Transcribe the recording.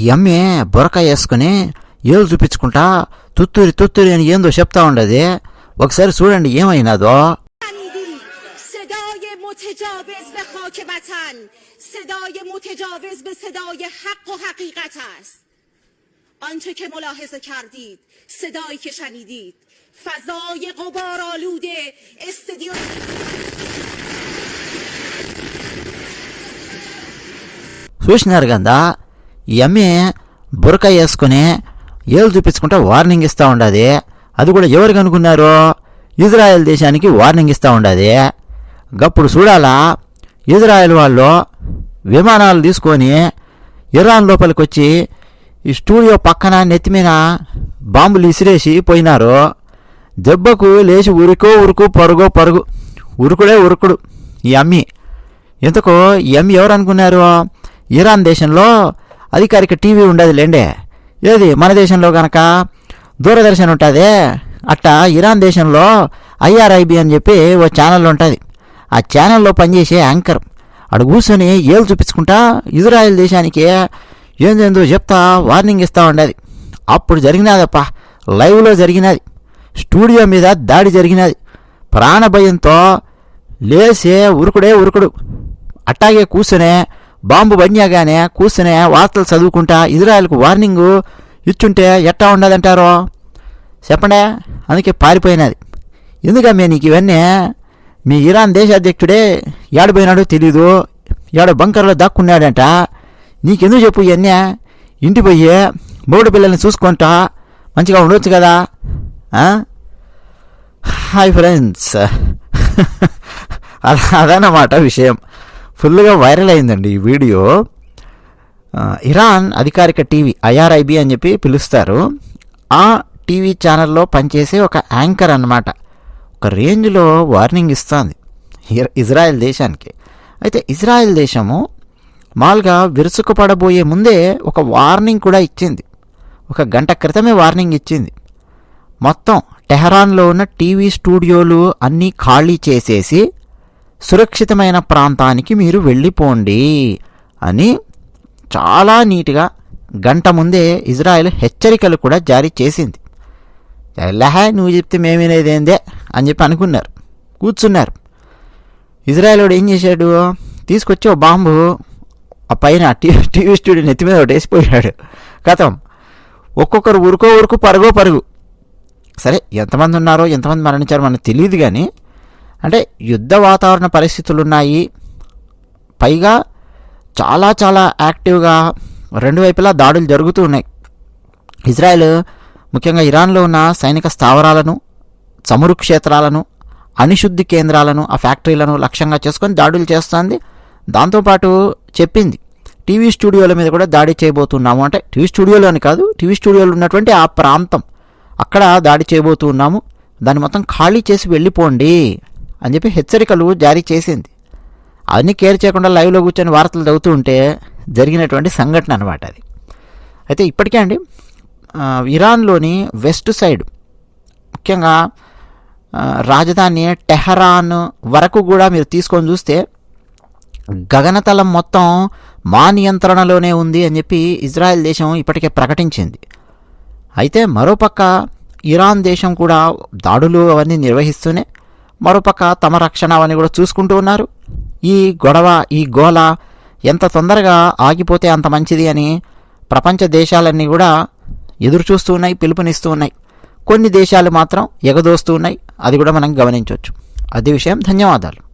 ఈ అమ్మి బొరక వేసుకుని ఏళ్ళు చూపించుకుంటా తుత్తూరి తుత్తూరి అని ఏందో చెప్తా ఉండదు ఒకసారి చూడండి ఏమైనాదో صدای متجاوز به خاک وطن صدای متجاوز به صدای حق و حقیقت است آنچه که ملاحظه کردید صدایی که شنیدید فضای غبارآلود استدیو చూసినారు కదా ఈ బురక వేసుకుని ఏలు చూపించుకుంటా వార్నింగ్ ఇస్తూ ఉండదు. అది కూడా ఎవరికి అనుకున్నారు? ఇజ్రాయెల్ దేశానికి వార్నింగ్ ఇస్తూ ఉండదు. గప్పుడు చూడాలా? ఇజ్రాయెల్ వాళ్ళు విమానాలు తీసుకొని ఇరాన్ లోపలికి వచ్చి ఈ స్టూడియో పక్కన నెత్తి మీద బాంబులు ఇసిరేసి పోయినారు. దెబ్బకు లేచి ఉరుకో ఉరుకు పరుగో పరుగు. ఉరుకుడే ఉరుకుడు ఈ అమ్మి. ఎందుకు ఈ అమ్మి ఎవరు అనుకున్నారు? ఇరాన్ దేశంలో అధికారిక టీవీ ఉండదు లేండే. ఏది మన దేశంలో గనక దూరదర్శన్ ఉంటుంది? అట్టా ఇరాన్ దేశంలో ఐఆర్ఐబి అని చెప్పి ఓ ఛానల్ ఉంటుంది. ఆ ఛానల్లో పనిచేసే యాంకర్. అడు కూర్చొని ఏలు చూపించుకుంటా ఇజ్రాయెల్ దేశానికి ఏందేందో చెప్తా వార్నింగ్ ఇస్తా ఉండేది. అప్పుడు జరిగినదప్ప లైవ్లో జరిగినది. స్టూడియో మీద దాడి జరిగినది. ప్రాణభయంతో లేసే ఉరుకుడే ఉరుకుడు. అట్టాగే కూర్చునే బాంబు బడినాగానే కూర్చునే వార్తలు చదువుకుంటా ఇజ్రాయెల్కు వార్నింగు ఇచ్చుంటే ఎట్టా ఉండదంటారో చెప్పండి? అందుకే పారిపోయినది. ఎందుకమ్మే నీకు ఇవన్నీ? మీ ఇరాన్ దేశాధ్యక్షుడే ఏడపోయినాడో తెలీదు. ఏడ బంకర్లో దాక్కున్నాడంట. నీకెందుకు చెప్పు ఇవన్నీ? ఇంటి పోయి మూడు పిల్లల్ని చూసుకుంటా మంచిగా ఉండొచ్చు కదా? Hi friends. అలా అదన్నమాట విషయం. ఫుల్గా వైరల్ అయిందండి ఈ వీడియో. ఇరాన్ అధికారిక టీవీ ఐఆర్ఐబి అని చెప్పి పిలుస్తారు. ఆ టీవీ ఛానల్లో పనిచేసే ఒక యాంకర్ అన్నమాట. ఒక రేంజ్లో వార్నింగ్ ఇస్తుంది. ఇజ్రాయెల్ దేశానికి. అయితే ఇజ్రాయెల్ దేశము మాల్గా విరుచుకుపడబోయే ముందే ఒక వార్నింగ్ కూడా ఇచ్చింది. ఒక గంట క్రితమే వార్నింగ్ ఇచ్చింది. మొత్తం టెహరాన్లో ఉన్న టీవీ స్టూడియోలు అన్నీ ఖాళీ చేసేసి సురక్షితమైన ప్రాంతానికి మీరు వెళ్ళిపోండి అని చాలా నీట్గా గంట ముందే ఇజ్రాయెల్ హెచ్చరికలు కూడా జారీ చేసింది. ఎల్లహా నువ్వు చెప్తే మేమేనేదేందే అని చెప్పి అనుకున్నారు. కూర్చున్నారు. ఇజ్రాయెల్ ఏం చేశాడు? తీసుకొచ్చి ఓ బాంబు ఆ పైన టీవీ స్టూడియో నెత్తి మీద ఒకటి వేసిపోయాడు. కథం. ఒక్కొక్కరు ఉరుకో ఉరుకు పరుగో పరుగు. సరే ఎంతమంది ఉన్నారో ఎంతమంది మరణించారో మనకు తెలియదు కానీ అంటే యుద్ధ వాతావరణ పరిస్థితులు ఉన్నాయి పైగా చాలా చాలా యాక్టివ్గా రెండు వైపులా దాడులు జరుగుతూ ఉన్నాయి. ఇజ్రాయెల్ ముఖ్యంగా ఇరాన్లో ఉన్న సైనిక స్థావరాలను చమురు క్షేత్రాలను అనిశుద్ధి కేంద్రాలను ఆ ఫ్యాక్టరీలను లక్ష్యంగా చేసుకొని దాడులు చేస్తుంది. దాంతోపాటు చెప్పింది టీవీ స్టూడియోల మీద కూడా దాడి చేయబోతున్నాము. అంటే టీవీ స్టూడియోలో అని కాదు టీవీ స్టూడియోలు ఉన్నటువంటి ఆ ప్రాంతం. అక్కడ దాడి చేయబోతున్నాము. దాన్ని మొత్తం ఖాళీ చేసి వెళ్ళిపోండి. అని చెప్పి హెచ్చరికలు జారీ చేసింది. అవన్నీ కేర్ చేయకుండా లైవ్లో కూర్చొని వార్తలు చదువుతూ ఉంటే జరిగినటువంటి సంఘటన అనమాట అది. అయితే ఇప్పటికే అండి ఇరాన్లోని వెస్ట్ సైడ్ ముఖ్యంగా రాజధాని టెహరాన్ వరకు కూడా మీరు తీసుకొని చూస్తే గగనతలం మొత్తం మా నియంత్రణలోనే ఉంది అని చెప్పి ఇజ్రాయెల్ దేశం ఇప్పటికే ప్రకటించింది. అయితే మరోపక్క ఇరాన్ దేశం కూడా దాడులు అవన్నీ నిర్వహిస్తూనే మరోపక్క తమ రక్షణ అని కూడా చూసుకుంటూ ఉన్నారు. ఈ గొడవ ఈ గోల ఎంత తొందరగా ఆగిపోతే అంత మంచిది అని ప్రపంచ దేశాలన్నీ కూడా ఎదురు చూస్తూ ఉన్నాయి పిలుపునిస్తూ ఉన్నాయి. కొన్ని దేశాలు మాత్రం ఎగదోస్తూ ఉన్నాయి. అది కూడా మనం గమనించవచ్చు. అదే విషయం. ధన్యవాదాలు.